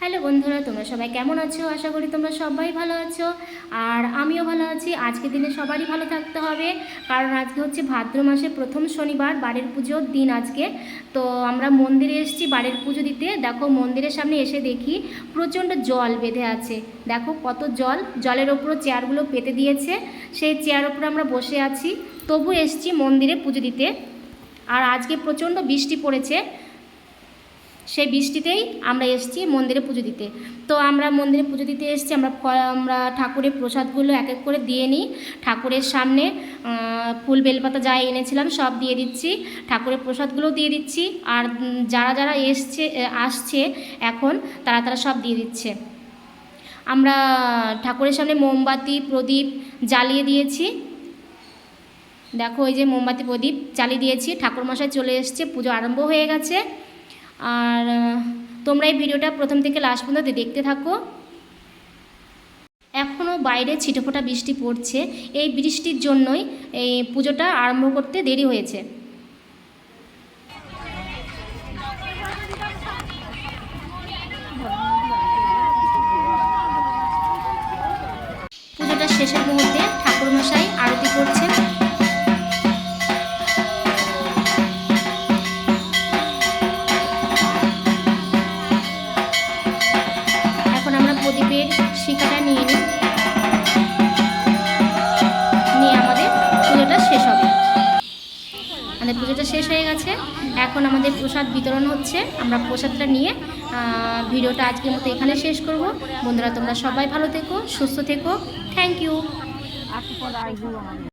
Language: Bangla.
হ্যালো বন্ধুরা, তোমরা সবাই কেমন আছো? আশা করি তোমরা সবাই ভালো আছো। আর আমিও ভালো আছি। আজকের দিনে সবারই ভালো থাকতে হবে। কারণ আজকে হচ্ছে ভাদ্র মাসের প্রথম শনিবার, বাড়ির পুজোর দিন আজকে। তো আমরা মন্দিরে এসেছি বাড়ির পুজো দিতে। দেখো, মন্দিরের সামনে এসে দেখি প্রচণ্ড জল বেঁধে আছে। দেখো কত জল। জলের ওপরও চেয়ারগুলো পেতে দিয়েছে। সেই চেয়ার ওপরে আমরা বসে আছি। তবু এসেছি মন্দিরে পুজো দিতে। আর আজকে প্রচণ্ড বৃষ্টি পড়েছে। সেই বৃষ্টিতেই আমরা এসেছি মন্দিরে পুজো দিতে। তো আমরা মন্দিরে পুজো দিতে এসেছি, আমরা আমরা ঠাকুরের প্রসাদগুলো এক এক করে দিয়ে নিই। ঠাকুরের সামনে ফুল, বেলপাতা যা এনেছিলাম সব দিয়ে দিচ্ছি। ঠাকুরের প্রসাদগুলোও দিয়ে দিচ্ছি। আর যারা যারা এসছে আসছে এখন, তারা তারা সব দিয়ে দিচ্ছে। আমরা ঠাকুরের সামনে মোমবাতি, প্রদীপ জ্বালিয়ে দিয়েছি। দেখো, ওই যে মোমবাতি, প্রদীপ জ্বালিয়ে দিয়েছি। ঠাকুরমশাই চলে এসছে, পুজো আরম্ভ হয়ে গেছে। আর তোমরা এই ভিডিওটা প্রথম থেকে লাস্ট পর্যন্ত দেখতে থাকো। এখনও বাইরে ছিটেফোঁটা বৃষ্টি পড়ছে। এই বৃষ্টির জন্যই এই পুজোটা আরম্ভ করতে দেরি হয়েছে। পুজোটা শেষের মুহূর্তে ঠাকুরমশাই প্রদীপের শিকাটা নিয়ে নিই নিয়ে আমাদের পুজোটা শেষ হবে। আমাদের পুজোটা শেষ হয়ে গেছে। এখন আমাদের প্রসাদ বিতরণ হচ্ছে। আমরা প্রসাদটা নিয়ে ভিডিওটা আজকের মতো এখানে শেষ করব। বন্ধুরা, তোমরা সবাই ভালো থেকো, সুস্থ থেকো। Thank you